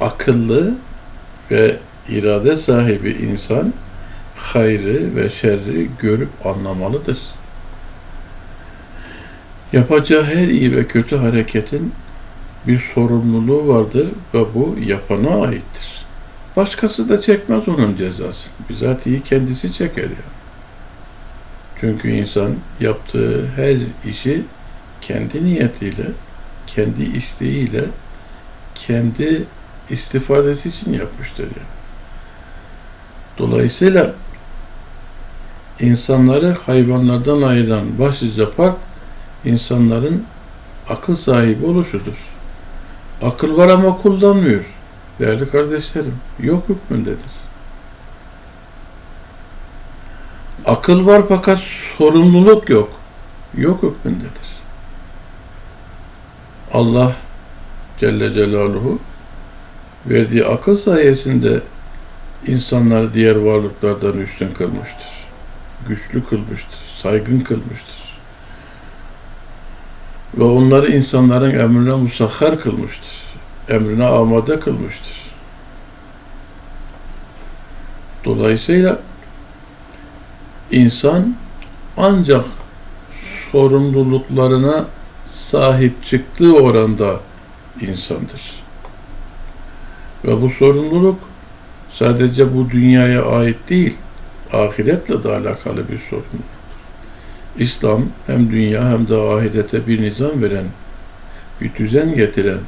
akıllı ve irade sahibi insan hayrı ve şerri görüp anlamalıdır. Yapacağı her iyi ve kötü hareketin bir sorumluluğu vardır ve bu yapana aittir. Başkası da çekmez onun cezasını. Bizatihi kendisi çeker ya. Çünkü insan yaptığı her işi kendi niyetiyle, kendi isteğiyle, kendi istifadesi için yapmıştır yani. Dolayısıyla insanları hayvanlardan ayıran başlıca fark insanların akıl sahibi oluşudur. Akıl var ama kullanmıyor. Değerli kardeşlerim, yok hükmündedir. Akıl var fakat sorumluluk yok. Yok hükmündedir. Allah Celle Celaluhu verdiği akıl sayesinde insanları diğer varlıklardan üstün kılmıştır. Güçlü kılmıştır, saygın kılmıştır. Ve onları insanların emrine musahhar kılmıştır. Emrine amade kılmıştır. Dolayısıyla insan ancak sorumluluklarına sahip çıktığı oranda insandır. Ve bu sorumluluk sadece bu dünyaya ait değil, ahiretle de alakalı bir sorumluluk. İslam hem dünya hem de ahirete bir nizam veren, bir düzen getiren,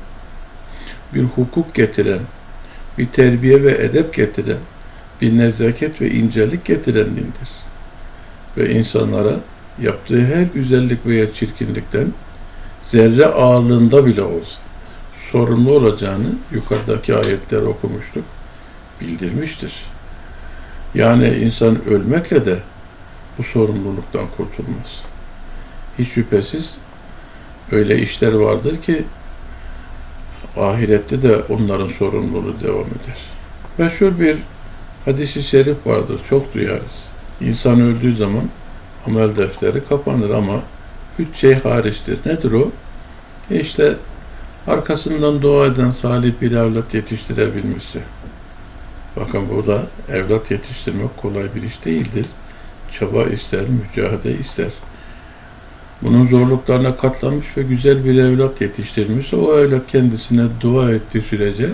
bir hukuk getiren, bir terbiye ve edep getiren, bir nezaket ve incelik getiren dindir. Ve insanlara yaptığı her güzellik veya çirkinlikten zerre ağırlığında bile olsa sorumlu olacağını yukarıdaki ayetler okumuştuk, bildirmiştir. Yani insan ölmekle de bu sorumluluktan kurtulmaz. Hiç şüphesiz öyle işler vardır ki ahirette de onların sorumluluğu devam eder. Meşhur bir hadisi şerif vardır, çok duyarız. İnsan öldüğü zaman amel defteri kapanır ama üç şey hariçtir. Nedir o? E işte arkasından dua eden salih bir evlat yetiştirebilmişse. Bakın burada evlat yetiştirmek kolay bir iş değildir. Çaba ister, mücadele ister. Bunun zorluklarına katlanmış ve güzel bir evlat yetiştirmişse o evlat kendisine dua ettiği sürece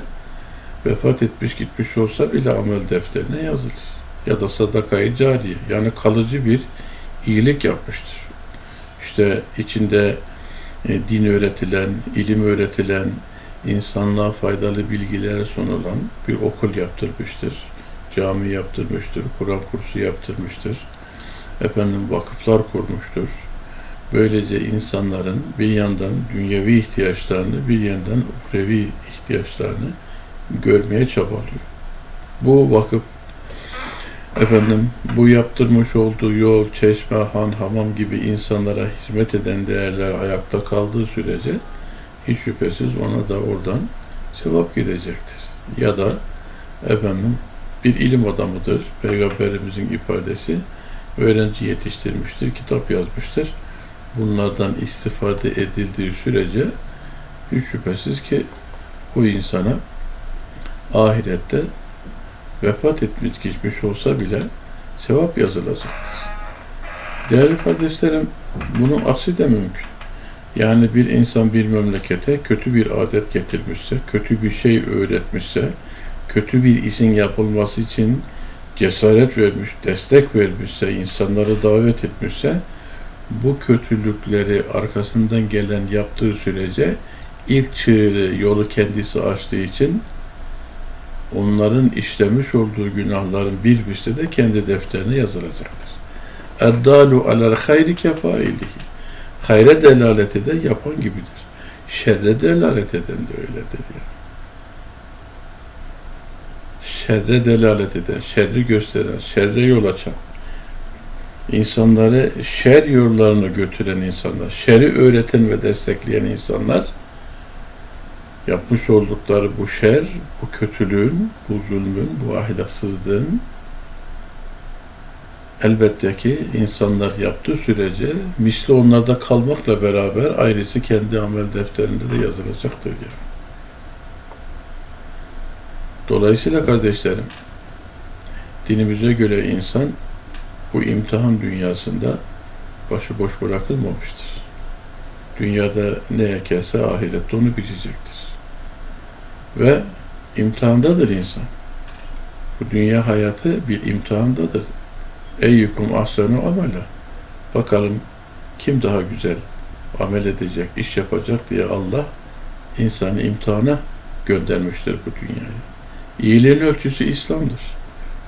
vefat etmiş gitmiş olsa bile amel defterine yazılır. Ya da sadakayı cariye yani kalıcı bir iyilik yapmıştır. İşte içinde e, din öğretilen, ilim öğretilen, insanlığa faydalı bilgiler sunulan bir okul yaptırmıştır. Cami yaptırmıştır, Kur'an kursu yaptırmıştır. Efendim vakıflar kurmuştur. Böylece insanların bir yandan dünyevi ihtiyaçlarını, bir yandan ukrevi ihtiyaçlarını görmeye çabalıyor. Bu vakıf efendim bu yaptırmış olduğu yol, çeşme, han, hamam gibi insanlara hizmet eden değerler ayakta kaldığı sürece hiç şüphesiz ona da oradan sevap gidecektir. Ya da efendim bir ilim adamıdır. Peygamberimizin ifadesi öğrenci yetiştirmiştir, kitap yazmıştır. Bunlardan istifade edildiği sürece hiç şüphesiz ki bu insana ahirette vefat etmiş geçmiş olsa bile sevap yazılacaktır. Değerli kardeşlerim, bunun aksi de mümkün. Yani bir insan bir memlekete kötü bir adet getirmişse, kötü bir şey öğretmişse, kötü bir isim yapılması için cesaret vermiş, destek vermişse, insanları davet etmişse, bu kötülükleri arkasından gelen yaptığı sürece ilk çığırı yolu kendisi açtığı için onların işlemiş olduğu günahların bir birisi de kendi defterine yazılacaktır. Eddalu alel hayri kefailihi. Hayre delalet eden yapan gibidir. Şerre delalet eden de öyledir yani. Şerre delalet eden, şerri gösteren, şerre yol açan, insanları şer yollarına götüren insanlar, şeri öğreten ve destekleyen insanlar yapmış oldukları bu şer, bu kötülüğün, bu zulmün, bu ahlaksızlığın elbette ki insanlar yaptığı sürece misli onlarda kalmakla beraber ayrısı kendi amel defterinde de yazılacaktır yani. Dolayısıyla kardeşlerim, dinimize göre insan bu imtihan dünyasında başıboş bırakılmamıştır. Dünyada ne ekerse ahirette onu biçecektir. Ve imtihandadır insan. Bu dünya hayatı bir imtihandadır. Eyyukum ahsenu amela. Bakalım kim daha güzel amel edecek, iş yapacak diye Allah insanı imtihana göndermiştir bu dünyaya. İyiliğin ölçüsü İslam'dır.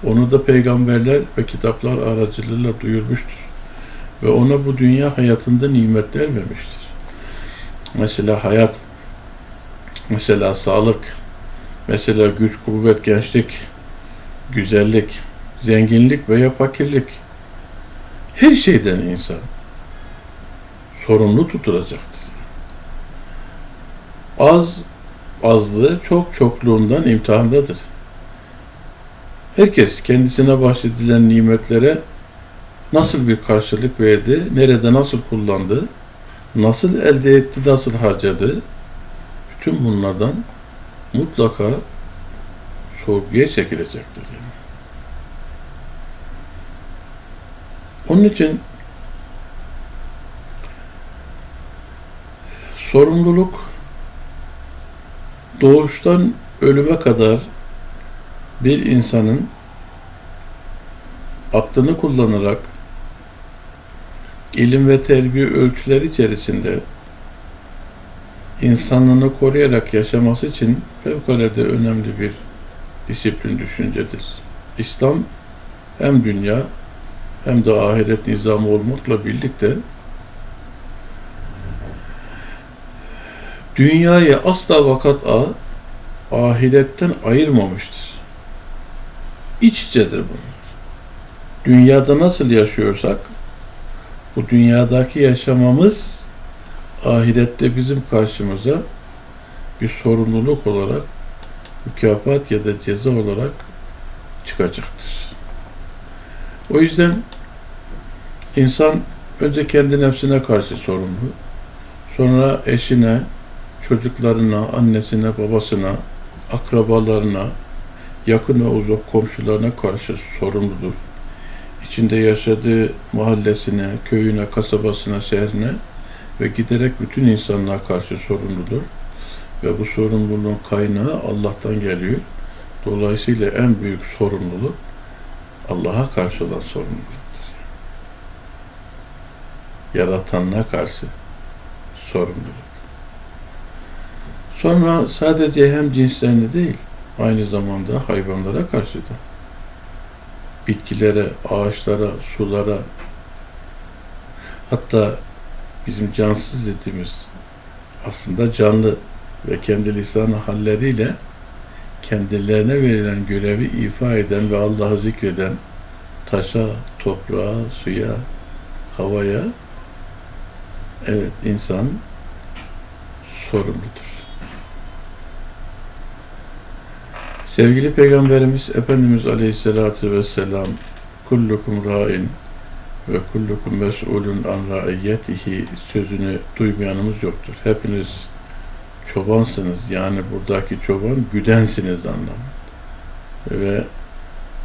Onu da peygamberler ve kitaplar aracılığıyla duyurmuştur. Ve ona bu dünya hayatında nimetler vermiştir. Mesela hayat, mesela sağlık, mesela güç, kuvvet, gençlik, güzellik, zenginlik veya fakirlik. Her şeyden insan sorumlu tutulacaktır. Az azlığı çok çokluğundan imtihandadır. Herkes kendisine bahşedilen nimetlere nasıl bir karşılık verdi, nerede nasıl kullandı, nasıl elde etti, nasıl harcadı, bütün bunlardan mutlaka sorguya çekilecektir. Onun için sorumluluk doğuştan ölüme kadar bir insanın aklını kullanarak ilim ve terbiye ölçüleri içerisinde insanlığını koruyarak yaşaması için fevkalade önemli bir disiplin düşüncedir. İslam hem dünya hem de ahiret nizamı olmakla birlikte dünyayı asla vakat a ahiretten ayırmamıştır. İç içedir bunlar. Dünyada nasıl yaşıyorsak bu dünyadaki yaşamamız ahirette bizim karşımıza bir sorumluluk olarak mükafat ya da ceza olarak çıkacaktır. O yüzden insan önce kendi nefsine karşı sorumlu, sonra eşine, çocuklarına, annesine, babasına, akrabalarına, yakın ve uzak komşularına karşı sorumludur. İçinde yaşadığı mahallesine, köyüne, kasabasına, şehrine ve giderek bütün insanlığa karşı sorumludur. Ve bu sorumluluğun kaynağı Allah'tan geliyor. Dolayısıyla en büyük sorumluluk Allah'a karşı olan sorumluluktur. Yaratanına karşı sorumluluk. Sonra sadece hem cinslerini değil, aynı zamanda hayvanlara karşı da bitkilere, ağaçlara, sulara hatta bizim cansız etimiz aslında canlı ve kendi lisanı halleriyle kendilerine verilen görevi ifa eden ve Allah'ı zikreden taşa, toprağa, suya, havaya evet insan sorumludur. Sevgili Peygamberimiz Efendimiz Aleyhisselatü Vesselam kullukum ra'in ve kullukum mes'ulun an ra'iyyetihi sözünü duymayanımız yoktur. Hepiniz çobansınız. Yani buradaki çoban güdensiniz anlamında. Ve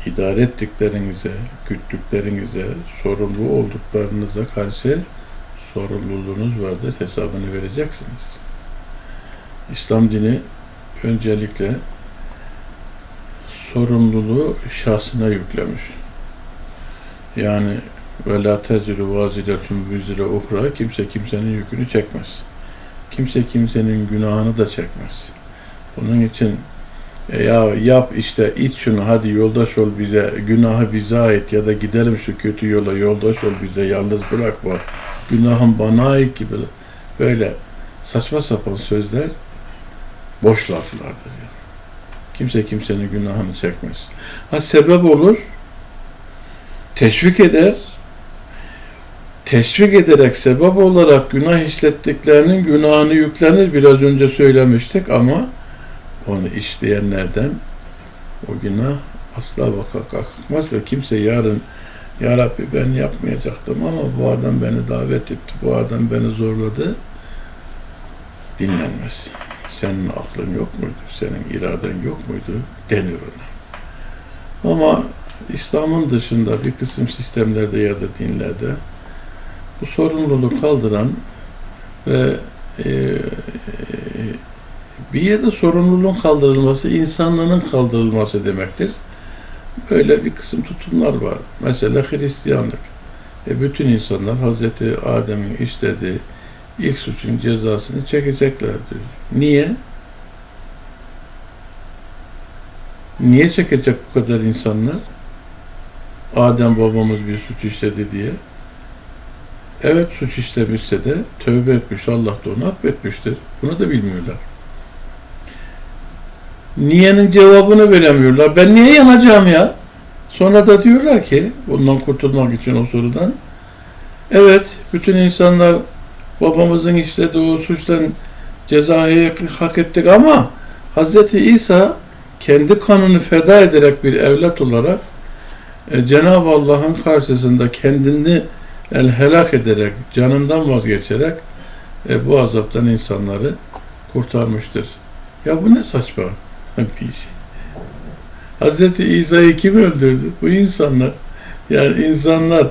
idare ettiklerinize, güttüklerinize, sorumlu olduklarınıza karşı sorumluluğunuz vardır. Hesabını vereceksiniz. İslam dini öncelikle sorumluluğu şahsına yüklemiş. Yani ve la teziru vaziletun vizre uhra kimse kimsenin yükünü çekmez. Kimse kimsenin günahını da çekmez. Bunun için e ya yap işte iç şunu hadi yoldaş ol bize günahı bize ait ya da gidelim şu kötü yola yoldaş ol bize yalnız bırakma günahın bana ait gibi böyle saçma sapan sözler boş laflardır. Yani. Kimse kimsenin günahını çekmez. Ha sebep olur, teşvik eder, teşvik ederek sebep olarak günah işlettiklerinin günahını yüklenir. Biraz önce söylemiştik ama onu işleyenlerden o günah asla vaka kalkmaz ve kimse yarın Ya Rabbi ben yapmayacaktım ama bu adam beni davet etti, bu adam beni zorladı dinlenmez. Senin aklın yok muydu? Senin iraden yok muydu? Denir ona. Ama İslam'ın dışında bir kısım sistemlerde ya da dinlerde bu sorumluluğu kaldıran ve e, bir yerde sorumluluğun kaldırılması insanlığın kaldırılması demektir. Böyle bir kısım tutumlar var. Mesela Hristiyanlık. E bütün insanlar Hazreti Adem'in işlediği ilk suçun cezasını çekecekler diyor. Niye? Niye çekecek bu kadar insanlar? Adem babamız bir suç işledi diye. Evet suç işlemişse de tövbe etmiş, Allah da onu affetmiştir. Bunu da bilmiyorlar. Niye'nin cevabını veremiyorlar. Ben niye yanacağım ya? Sonra da diyorlar ki bundan kurtulmak için o sorudan evet bütün insanlar babamızın işlediği o suçtan cezayı hak ettik ama Hz. İsa kendi kanını feda ederek bir evlat olarak e, Cenab-ı Allah'ın karşısında kendini el helak ederek, canından vazgeçerek e, bu azaptan insanları kurtarmıştır. Ya bu ne saçma bir iş. Hz. İsa'yı kim öldürdü? Bu insanlar. Yani insanlar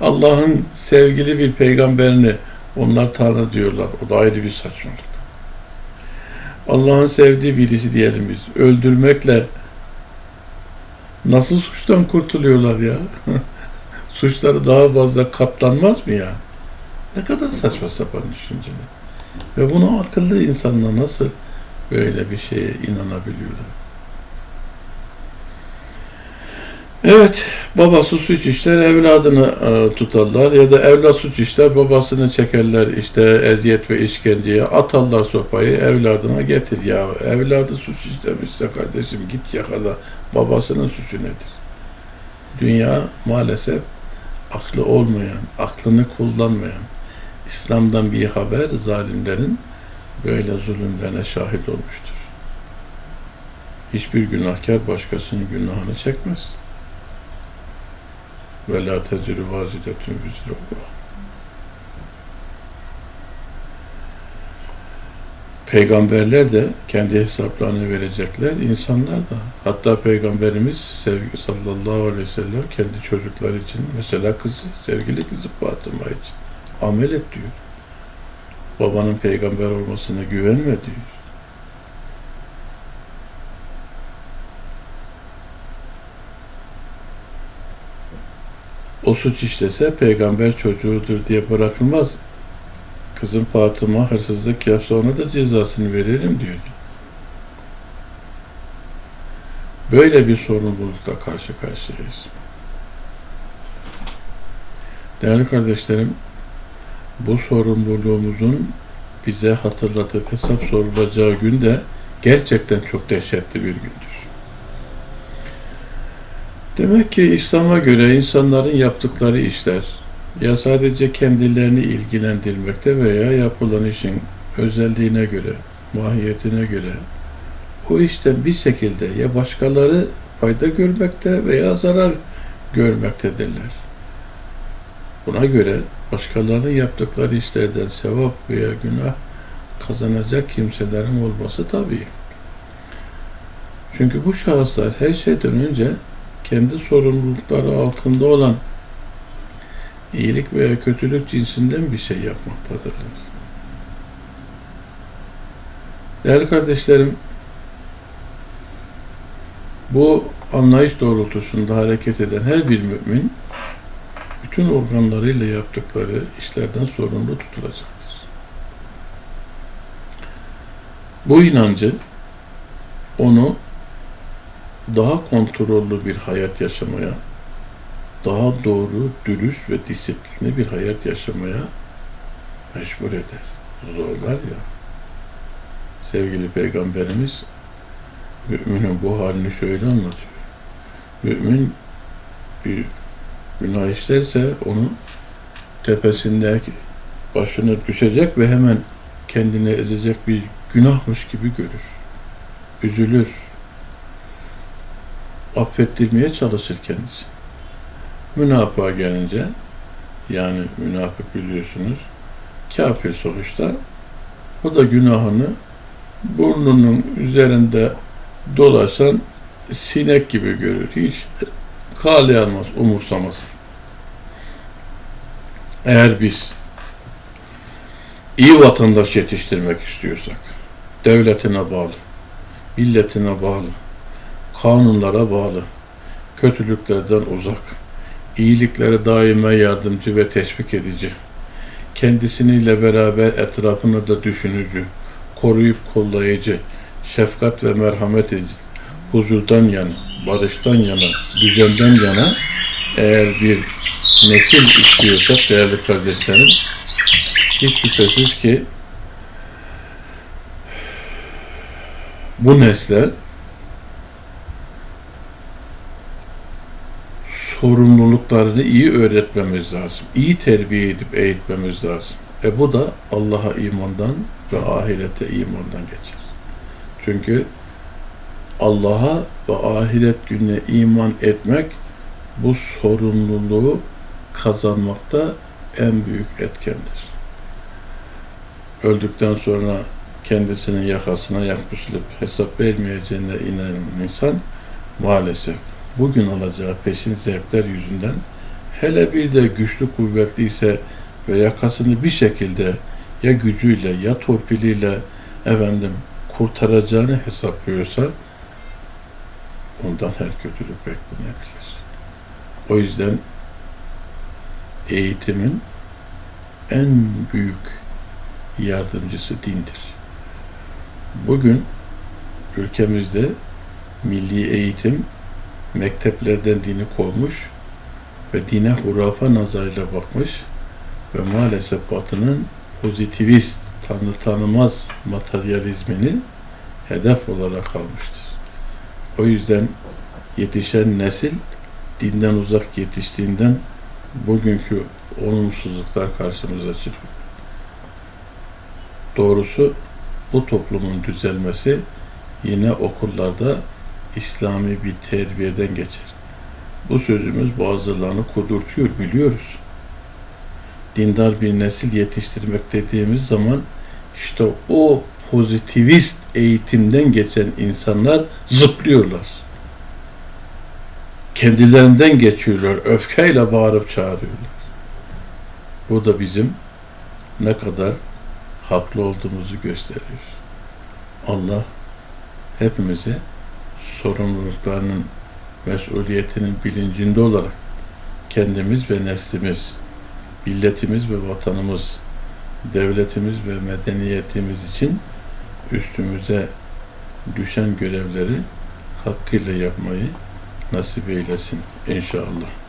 Allah'ın sevgili bir peygamberini onlar Tanrı diyorlar. O da ayrı bir saçmalık. Allah'ın sevdiği birisi diyelim biz. Öldürmekle nasıl suçtan kurtuluyorlar ya? Suçları daha fazla katlanmaz mı ya? Ne kadar saçma sapan düşünceler. Ve bunu akıllı insanlar nasıl böyle bir şeye inanabiliyorlar? Evet, babası suç işler, evladını e, tutarlar ya da evlat suç işler, babasını çekerler işte eziyet ve işkenceye, atarlar sopayı, evladına getir ya. Evladı suç işlemişse kardeşim git yakala, babasının suçu nedir? Dünya maalesef aklı olmayan, aklını kullanmayan, İslam'dan bir haber zalimlerin böyle zulümlerine şahit olmuştur. Hiçbir günahkar başkasının günahını çekmez. Ve la tezirü vazidetün vizre Peygamberler de kendi hesaplarını verecekler, insanlar da. Hatta Peygamberimiz sevgi sallallahu aleyhi ve sellem kendi çocuklar için, mesela kızı, sevgili kızı Fatıma için amel et diyor. Babanın peygamber olmasına güvenme diyor. o suç işlese peygamber çocuğudur diye bırakılmaz. Kızım Fatıma hırsızlık yapsa ona da cezasını veririm diyor. Böyle bir sorumlulukla karşı karşıyayız. Değerli kardeşlerim, bu sorumluluğumuzun bize hatırlatıp hesap sorulacağı gün de gerçekten çok dehşetli bir gündür. Demek ki İslam'a göre insanların yaptıkları işler ya sadece kendilerini ilgilendirmekte veya yapılan işin özelliğine göre, mahiyetine göre o işten bir şekilde ya başkaları fayda görmekte veya zarar görmektedirler. Buna göre başkalarının yaptıkları işlerden sevap veya günah kazanacak kimselerin olması tabii. Çünkü bu şahıslar her şeyden önce kendi sorumlulukları altında olan iyilik veya kötülük cinsinden bir şey yapmaktadırlar. Değerli kardeşlerim, bu anlayış doğrultusunda hareket eden her bir mümin bütün organlarıyla yaptıkları işlerden sorumlu tutulacaktır. Bu inancı onu daha kontrollü bir hayat yaşamaya, daha doğru, dürüst ve disiplinli bir hayat yaşamaya mecbur eder. Zorlar ya. Sevgili Peygamberimiz müminin bu halini şöyle anlatıyor. Mümin bir günah işlerse onu tepesindeki başına düşecek ve hemen kendini ezecek bir günahmış gibi görür. Üzülür, affettirmeye çalışır kendisi. Münafığa gelince yani münafık biliyorsunuz kafir sonuçta o da günahını burnunun üzerinde dolaşan sinek gibi görür. Hiç kale almaz, umursamaz. Eğer biz iyi vatandaş yetiştirmek istiyorsak, devletine bağlı, milletine bağlı, kanunlara bağlı, kötülüklerden uzak, iyiliklere daima yardımcı ve teşvik edici, kendisiniyle beraber etrafını da düşünücü, koruyup kollayıcı, şefkat ve merhamet edici, huzurdan yana, barıştan yana, düzenden yana eğer bir nesil istiyorsak değerli kardeşlerim, hiç şüphesiz ki bu nesle sorumluluklarını iyi öğretmemiz lazım. İyi terbiye edip eğitmemiz lazım. E bu da Allah'a imandan ve ahirete imandan geçer. Çünkü Allah'a ve ahiret gününe iman etmek bu sorumluluğu kazanmakta en büyük etkendir. Öldükten sonra kendisinin yakasına yaklaşılıp hesap vermeyeceğine inanan insan maalesef bugün alacağı peşin zevkler yüzünden hele bir de güçlü kuvvetliyse ve yakasını bir şekilde ya gücüyle ya torpiliyle efendim kurtaracağını hesaplıyorsa ondan her kötülük beklenebilir. O yüzden eğitimin en büyük yardımcısı dindir. Bugün ülkemizde milli eğitim mekteplerden dini kovmuş ve dine hurafa nazarıyla bakmış ve maalesef Batı'nın pozitivist, tanı tanımaz materyalizmini hedef olarak almıştır. O yüzden yetişen nesil dinden uzak yetiştiğinden bugünkü olumsuzluklar karşımıza çıkıyor. Doğrusu bu toplumun düzelmesi yine okullarda İslami bir terbiyeden geçer. Bu sözümüz bazılarını kudurtuyor biliyoruz. Dindar bir nesil yetiştirmek dediğimiz zaman işte o pozitivist eğitimden geçen insanlar zıplıyorlar. Kendilerinden geçiyorlar. Öfkeyle bağırıp çağırıyorlar. Bu da bizim ne kadar haklı olduğumuzu gösteriyor. Allah hepimize sorumluluklarının mesuliyetinin bilincinde olarak kendimiz ve neslimiz, milletimiz ve vatanımız, devletimiz ve medeniyetimiz için üstümüze düşen görevleri hakkıyla yapmayı nasip eylesin inşallah.